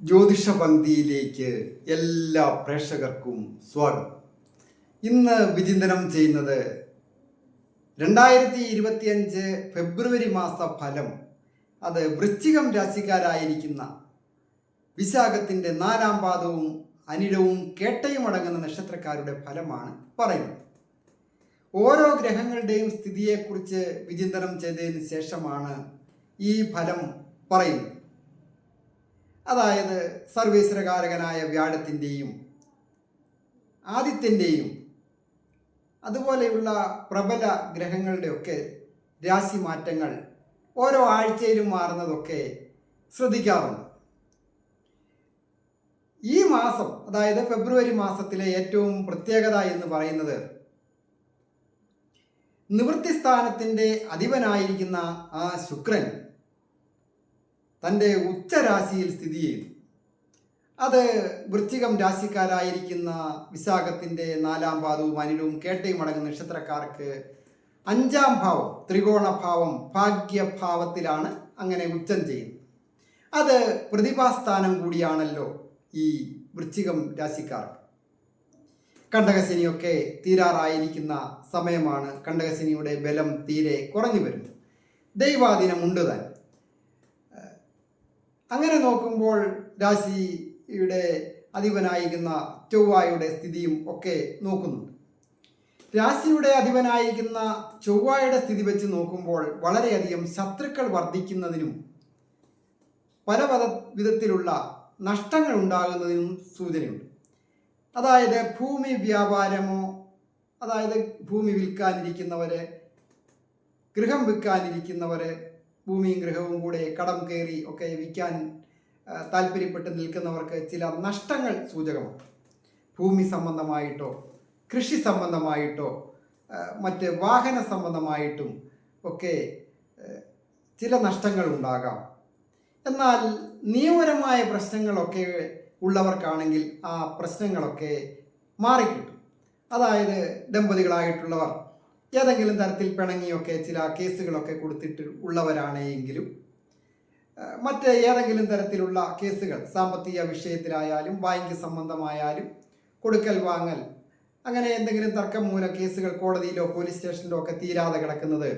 ജ്യോതിഷ പന്തിയിലേക്ക് എല്ലാ പ്രേക്ഷകർക്കും സ്വാഗതം. ഇന്ന് വിചിന്തനം ചെയ്യുന്നത് രണ്ടായിരത്തി ഇരുപത്തിയഞ്ച് ഫെബ്രുവരി മാസ ഫലം അത് വൃശ്ചികം രാശിക്കാരായിരിക്കുന്ന വിശാഖത്തിന്റെ നാലാം പാദവും അനിഴവും കേട്ടയും അടങ്ങുന്ന നക്ഷത്രക്കാരുടെ ഫലമാണ് പറയുന്നത്. ഓരോ ഗ്രഹങ്ങളുടെയും സ്ഥിതിയെക്കുറിച്ച് വിചിന്തനം ചെയ്തതിന് ശേഷമാണ് ഈ ഫലം പറയുന്നത്. അതായത് സർവീശ്വരകാരകനായ വ്യാഴത്തിന്റെയും ആദിത്യന്റെയും അതുപോലെയുള്ള പ്രബല ഗ്രഹങ്ങളുടെയൊക്കെ രാശി മാറ്റങ്ങൾ ഓരോ ആഴ്ചയിലും മാറുന്നതൊക്കെ ശ്രദ്ധിക്കാറുണ്ട്. ഈ മാസം അതായത് ഫെബ്രുവരി മാസത്തിലെ ഏറ്റവും പ്രത്യേകത എന്ന് പറയുന്നത് നിവൃത്തി സ്ഥാനത്തിന്റെ അധിപനായിരിക്കുന്ന ആ ശുക്രൻ തന്റെ ഉച്ചരാശിയിൽ സ്ഥിതി ചെയ്തു. അത് വൃശ്ചികം രാശിക്കാരായിരിക്കുന്ന വിശാഖത്തിന്റെ നാലാം പാദവും അനിലും കേട്ടയും അടങ്ങുന്ന നക്ഷത്രക്കാർക്ക് അഞ്ചാം ഭാവം ത്രികോണഭാവം ഭാഗ്യഭാവത്തിലാണ് അങ്ങനെ ഉച്ചം ചെയ്യുന്നത്. അത് പ്രതിഭാസ്ഥാനം കൂടിയാണല്ലോ ഈ വൃശ്ചികം രാശിക്കാർക്ക്. കണ്ടകശനിയൊക്കെ തീരാറായിരിക്കുന്ന സമയമാണ് കണ്ടകശനിയുടെ ബലം തീരെ കുറഞ്ഞു വരുന്നു ദൈവാധീനമുണ്ട് താൻ. അങ്ങനെ നോക്കുമ്പോൾ രാശിയുടെ അധിപനായിരിക്കുന്ന ചൊവ്വായുടെ സ്ഥിതിയും ഒക്കെ നോക്കുന്നുണ്ട്. രാശിയുടെ അധിപനായിരിക്കുന്ന ചൊവ്വായുടെ സ്ഥിതി വെച്ച് നോക്കുമ്പോൾ വളരെയധികം ശത്രുക്കൾ വർദ്ധിക്കുന്നതിനും പല പല വിധത്തിലുള്ള നഷ്ടങ്ങൾ ഉണ്ടാകുന്നതിനും സൂചനയുണ്ട്. അതായത് ഭൂമി വ്യാപാരമോ അതായത് ഭൂമി വിൽക്കാനിരിക്കുന്നവരെ ഗൃഹം വിൽക്കാനിരിക്കുന്നവര് ഭൂമിയും ഗൃഹവും കൂടെ കടം കയറി ഒക്കെ വിൽക്കാൻ താല്പര്യപ്പെട്ട് നിൽക്കുന്നവർക്ക് ചില നഷ്ടങ്ങൾ സൂചകമാണ്. ഭൂമി സംബന്ധമായിട്ടോ കൃഷി സംബന്ധമായിട്ടോ മറ്റ് വാഹന സംബന്ധമായിട്ടും ഒക്കെ ചില നഷ്ടങ്ങൾ ഉണ്ടാകാം. എന്നാൽ നിയമപരമായ പ്രശ്നങ്ങളൊക്കെ ഉള്ളവർക്കാണെങ്കിൽ ആ പ്രശ്നങ്ങളൊക്കെ മാറിക്കിട്ടും. അതായത് ദമ്പതികളായിട്ടുള്ളവർ ഏതെങ്കിലും തരത്തിൽ പിണങ്ങിയൊക്കെ ചില കേസുകളൊക്കെ കൊടുത്തിട്ട് ഉള്ളവരാണെങ്കിലും എങ്കിലും മറ്റ് ഏതെങ്കിലും തരത്തിലുള്ള കേസുകൾ സാമ്പത്തിക വിഷയത്തിലായാലും ബാങ്ക് സംബന്ധമായാലും കൊടുക്കൽ വാങ്ങൽ അങ്ങനെ എന്തെങ്കിലും തർക്കം മൂലം കേസുകൾ കോടതിയിലോ പോലീസ് സ്റ്റേഷനിലോ ഒക്കെ തീരാതെ കിടക്കുന്നത്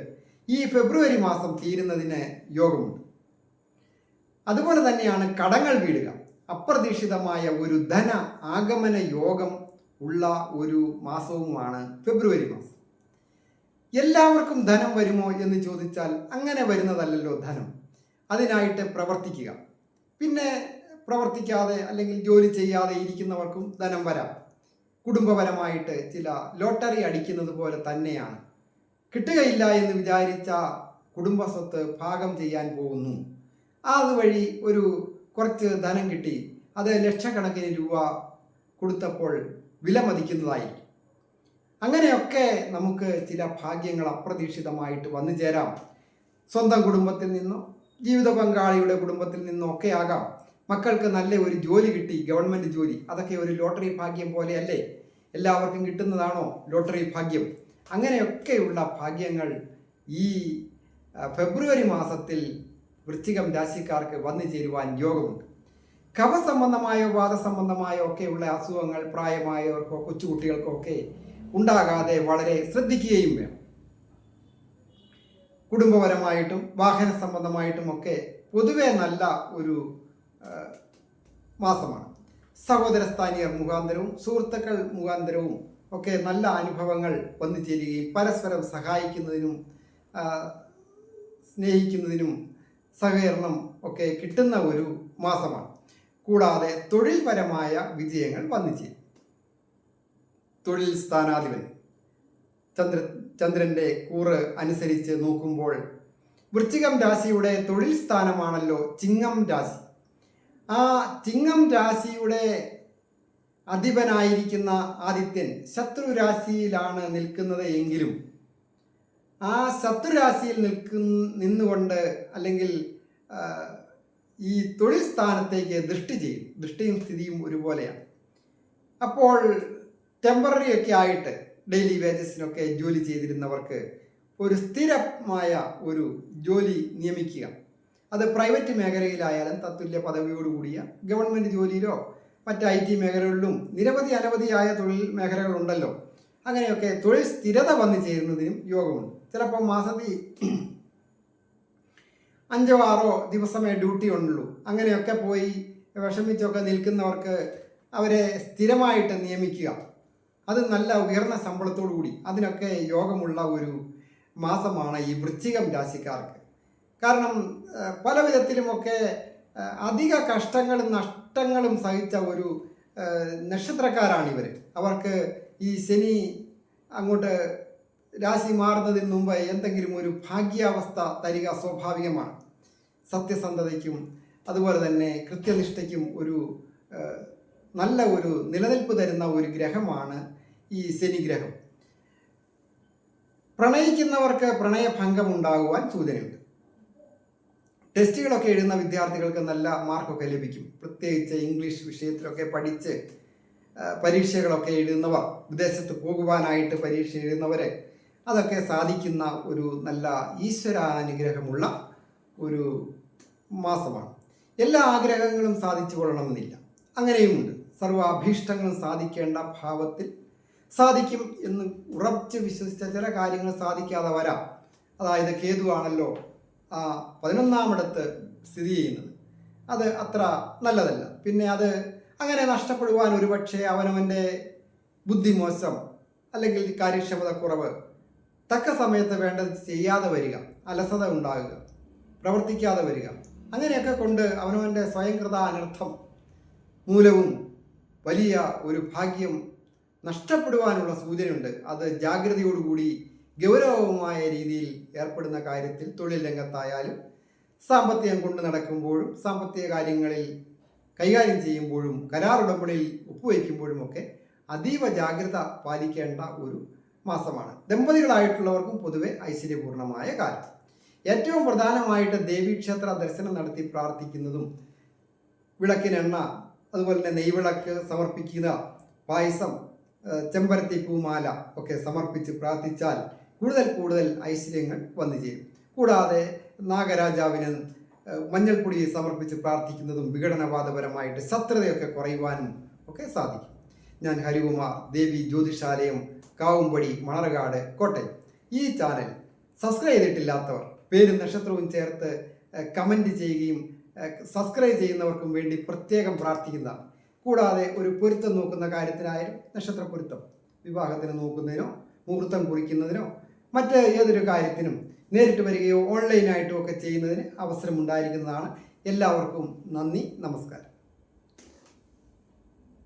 ഈ ഫെബ്രുവരി മാസം തീരുന്നതിന് യോഗമുണ്ട്. അതുപോലെ തന്നെയാണ് കടങ്ങൾ വീടുക. അപ്രതീക്ഷിതമായ ഒരു ധന ആഗമന യോഗം ഉള്ള ഒരു മാസവുമാണ് ഫെബ്രുവരി മാസം. എല്ലാവർക്കും ധനം വരുമോ എന്ന് ചോദിച്ചാൽ അങ്ങനെ വരുന്നതല്ലല്ലോ ധനം. അതിനായിട്ട് പ്രവർത്തിക്കുക. പിന്നെ പ്രവർത്തിക്കാതെ അല്ലെങ്കിൽ ജോലി ചെയ്യാതെ ഇരിക്കുന്നവർക്കും ധനം വരാം. കുടുംബപരമായിട്ട് ചില ലോട്ടറി അടിക്കുന്നത് പോലെ തന്നെയാണ്. കിട്ടുകയില്ല എന്ന് വിചാരിച്ച കുടുംബസ്വത്ത് ഭാഗം ചെയ്യാൻ പോകുന്നു. അതുവഴി ഒരു കുറച്ച് ധനം കിട്ടി. അത് ലക്ഷക്കണക്കിന് രൂപ കൊടുത്തപ്പോൾ വിലമതിക്കുന്നതായിരിക്കും. അങ്ങനെയൊക്കെ നമുക്ക് ചില ഭാഗ്യങ്ങൾ അപ്രതീക്ഷിതമായിട്ട് വന്നു ചേരാം. സ്വന്തം കുടുംബത്തിൽ നിന്നോ ജീവിത പങ്കാളിയുടെ കുടുംബത്തിൽ നിന്നോ ഒക്കെ ആകാം. മക്കൾക്ക് നല്ല ഒരു ജോലി കിട്ടി ഗവൺമെന്റ് ജോലി. അതൊക്കെ ഒരു ലോട്ടറി ഭാഗ്യം പോലെയല്ലേ? എല്ലാവർക്കും കിട്ടുന്നതാണോ ലോട്ടറി ഭാഗ്യം? അങ്ങനെയൊക്കെയുള്ള ഭാഗ്യങ്ങൾ ഈ ഫെബ്രുവരി മാസത്തിൽ വൃശ്ചികം രാശിക്കാർക്ക് വന്നു ചേരുവാൻ യോഗമുണ്ട്. കഫ സംബന്ധമായോ വാദസംബന്ധമായോ ഒക്കെയുള്ള അസുഖങ്ങൾ പ്രായമായവർക്കോ കൊച്ചുകുട്ടികൾക്കോ ഒക്കെ ഉണ്ടാകാതെ വളരെ ശ്രദ്ധിക്കുകയും വേണം. കുടുംബപരമായിട്ടും വാഹന സംബന്ധമായിട്ടും ഒക്കെ പൊതുവെ നല്ല ഒരു മാസമാണ്. മാസമാണ് സഹോദരസ്ഥാനീയർ മുഖാന്തരവും സുഹൃത്തുക്കൾ മുഖാന്തരവും ഒക്കെ നല്ല അനുഭവങ്ങൾ വന്നു ചേരുകയും പരസ്പരം സഹായിക്കുന്നതിനും സ്നേഹിക്കുന്നതിനും സഹകരണം ഒക്കെ കിട്ടുന്ന ഒരു മാസമാണ്. കൂടാതെ തൊഴിൽപരമായ വിജയങ്ങൾ വന്നു ചേരും തൊഴിൽ സ്ഥാനാധിപൻ ചന്ദ്ര ചന്ദ്രന്റെ കൂറ് അനുസരിച്ച് നോക്കുമ്പോൾ വൃശ്ചികം രാശിയുടെ തൊഴിൽ സ്ഥാനമാണല്ലോ ചിങ്ങം രാശി. ആ ചിങ്ങം രാശിയുടെ അധിപനായിരിക്കുന്ന ആദിത്യൻ ശത്രുരാശിയിലാണ് നിൽക്കുന്നത് എങ്കിലും ആ ശത്രുരാശിയിൽ നിൽക്കുന്ന നിന്നുകൊണ്ട് അല്ലെങ്കിൽ ഈ തൊഴിൽ സ്ഥാനത്തേക്ക് ദൃഷ്ടി ചെയ്യും. ദൃഷ്ടിയും സ്ഥിതിയും ഒരുപോലെയാണ്. അപ്പോൾ ടെമ്പററി ഒക്കെ ആയിട്ട് ഡെയിലി വേജസിനൊക്കെ ജോലി ചെയ്തിരുന്നവർക്ക് ഒരു സ്ഥിരമായ ഒരു ജോലി നിയമിക്കുക. അത് പ്രൈവറ്റ് മേഖലയിലായാലും തത്തുല്യ പദവിയോടുകൂടിയ ഗവൺമെന്റ് ജോലിയിലോ മറ്റ് ഐ ടി മേഖലകളിലും നിരവധി അനവധിയായ തൊഴിൽ മേഖലകളുണ്ടല്ലോ. അങ്ങനെയൊക്കെ തൊഴിൽ സ്ഥിരത വന്നു ചേരുന്നതിനും യോഗമുണ്ട്. ചിലപ്പോൾ മാസത്തിൽ അഞ്ചോ ആറോ ദിവസമേ ഡ്യൂട്ടി ഉള്ളൂ. അങ്ങനെയൊക്കെ പോയി വിഷമിച്ചൊക്കെ നിൽക്കുന്നവർക്ക് അവരെ സ്ഥിരമായിട്ട് നിയമിക്കുക. അത് നല്ല ഉയർന്ന ശമ്പളത്തോടു കൂടി അതിനൊക്കെ യോഗമുള്ള ഒരു മാസമാണ് ഈ വൃശ്ചികം രാശിക്കാർക്ക്. കാരണം പല വിധത്തിലുമൊക്കെ അധിക കഷ്ടങ്ങളും നഷ്ടങ്ങളും സഹിച്ച ഒരു നക്ഷത്രക്കാരാണ് ഇവർ അവർക്ക് ഈ ശനി അങ്ങോട്ട് രാശി മാറുന്നതിന് മുമ്പ് എന്തെങ്കിലും ഒരു ഭാഗ്യാവസ്ഥ തരിക സ്വാഭാവികമാണ്. സത്യസന്ധതയ്ക്കും അതുപോലെ തന്നെ കൃത്യനിഷ്ഠയ്ക്കും ഒരു നല്ല ഒരു നിലനിൽപ്പ് തരുന്ന ഒരു ഗ്രഹമാണ് ഈ ശനിഗ്രഹം. പ്രണയിക്കുന്നവർക്ക് പ്രണയഭംഗം ഉണ്ടാകുവാൻ സൂചനയുണ്ട്. ടെസ്റ്റുകളൊക്കെ എഴുതുന്ന വിദ്യാർത്ഥികൾക്ക് നല്ല മാർക്കൊക്കെ ലഭിക്കും. പ്രത്യേകിച്ച് ഇംഗ്ലീഷ് വിഷയത്തിലൊക്കെ പഠിച്ച് പരീക്ഷകളൊക്കെ എഴുതുന്നവർ വിദേശത്ത് പോകുവാനായിട്ട് പരീക്ഷ എഴുതുന്നവരെ അതൊക്കെ സാധിക്കുന്ന ഒരു നല്ല ഈശ്വരാനുഗ്രഹമുള്ള ഒരു മാസമാണ്. എല്ലാ ആഗ്രഹങ്ങളും സാധിച്ചു കൊള്ളണമെന്നില്ല. അങ്ങനെയുമുണ്ട്. സർവ അഭീഷ്ടങ്ങളും സാധിക്കേണ്ട ഭാവത്തിൽ സാധിക്കും എന്ന് ഉറച്ച് വിശ്വസിച്ച ചില കാര്യങ്ങൾ സാധിക്കാതെ വരാം. അതായത് കേതുവാണല്ലോ ആ പതിനൊന്നാമിടത്ത് സ്ഥിതി ചെയ്യുന്നത്. അത് അത്ര നല്ലതല്ല. പിന്നെ അത് അങ്ങനെ നഷ്ടപ്പെടുവാൻ ഒരുപക്ഷെ അവനവന്റെ ബുദ്ധിമോശം അല്ലെങ്കിൽ കാര്യക്ഷമത കുറവ് തക്ക സമയത്ത് വേണ്ടത് ചെയ്യാതെ വരിക അലസത ഉണ്ടാകുക പ്രവർത്തിക്കാതെ വരിക. അങ്ങനെയൊക്കെ കൊണ്ട് അവനവന്റെ സ്വയംകൃത അനർത്ഥം മൂലവും വലിയ ഒരു ഭാഗ്യം നഷ്ടപ്പെടുവാനുള്ള സൂചനയുണ്ട്. അത് ജാഗ്രതയോടുകൂടി ഗൗരവമായ രീതിയിൽ ഏർപ്പെടുന്ന കാര്യത്തിൽ തൊഴിൽ രംഗത്തായാലും സാമ്പത്തികം കൊണ്ട് നടക്കുമ്പോഴും സാമ്പത്തിക കാര്യങ്ങളിൽ കൈകാര്യം ചെയ്യുമ്പോഴും കരാർ ഉടമ്പടിയിൽ ഒപ്പുവയ്ക്കുമ്പോഴുമൊക്കെ അതീവ ജാഗ്രത പാലിക്കേണ്ട ഒരു മാസമാണ്. ദമ്പതികളായിട്ടുള്ളവർക്കും പൊതുവെ ഐശ്വര്യപൂർണമായ കാലം. ഏറ്റവും പ്രധാനമായിട്ട് ദേവീക്ഷേത്ര ദർശനം നടത്തി പ്രാർത്ഥിക്കുന്നതും വിളക്കിനെണ്ണ അതുപോലെ തന്നെ നെയ്വിളക്ക് സമർപ്പിക്കുക പായസം ചെമ്പരത്തി പൂമാല ഒക്കെ സമർപ്പിച്ച് പ്രാർത്ഥിച്ചാൽ കൂടുതൽ കൂടുതൽ ഐശ്വര്യങ്ങൾ വന്നു ചേരും. കൂടാതെ നാഗരാജാവിന് മഞ്ഞൾപ്പൊടി സമർപ്പിച്ച് പ്രാർത്ഥിക്കുന്നതും വിഘടനവാദപരമായിട്ട് ശത്രുതയൊക്കെ കുറയുവാനും ഒക്കെ സാധിക്കും. ഞാൻ ഹരികുമാർ ദേവി ജ്യോതിഷാലയം കാവുംപടി മണർകാട് കോട്ടയം ഈ ചാനൽ സബ്സ്ക്രൈബ് ചെയ്തിട്ടില്ലാത്തവർ പേരും നക്ഷത്രവും ചേർത്ത് കമന്റ് ചെയ്യുകയും സബ്സ്ക്രൈബ് ചെയ്യുന്നവർക്കും വേണ്ടി പ്രത്യേകം പ്രാർത്ഥിക്കുന്നതാണ്. കൂടാതെ ഒരു പൊരുത്തം നോക്കുന്ന കാര്യത്തിനായാലും നക്ഷത്ര പൊരുത്തം വിവാഹത്തിന് നോക്കുന്നതിനോ മുഹൂർത്തം കുറിക്കുന്നതിനോ മറ്റ് ഏതൊരു കാര്യത്തിനും നേരിട്ട് വരികയോ ഓൺലൈനായിട്ടോ ഒക്കെ ചെയ്യുന്നതിന് അവസരമുണ്ടായിരിക്കുന്നതാണ്. എല്ലാവർക്കും നന്ദി നമസ്കാരം.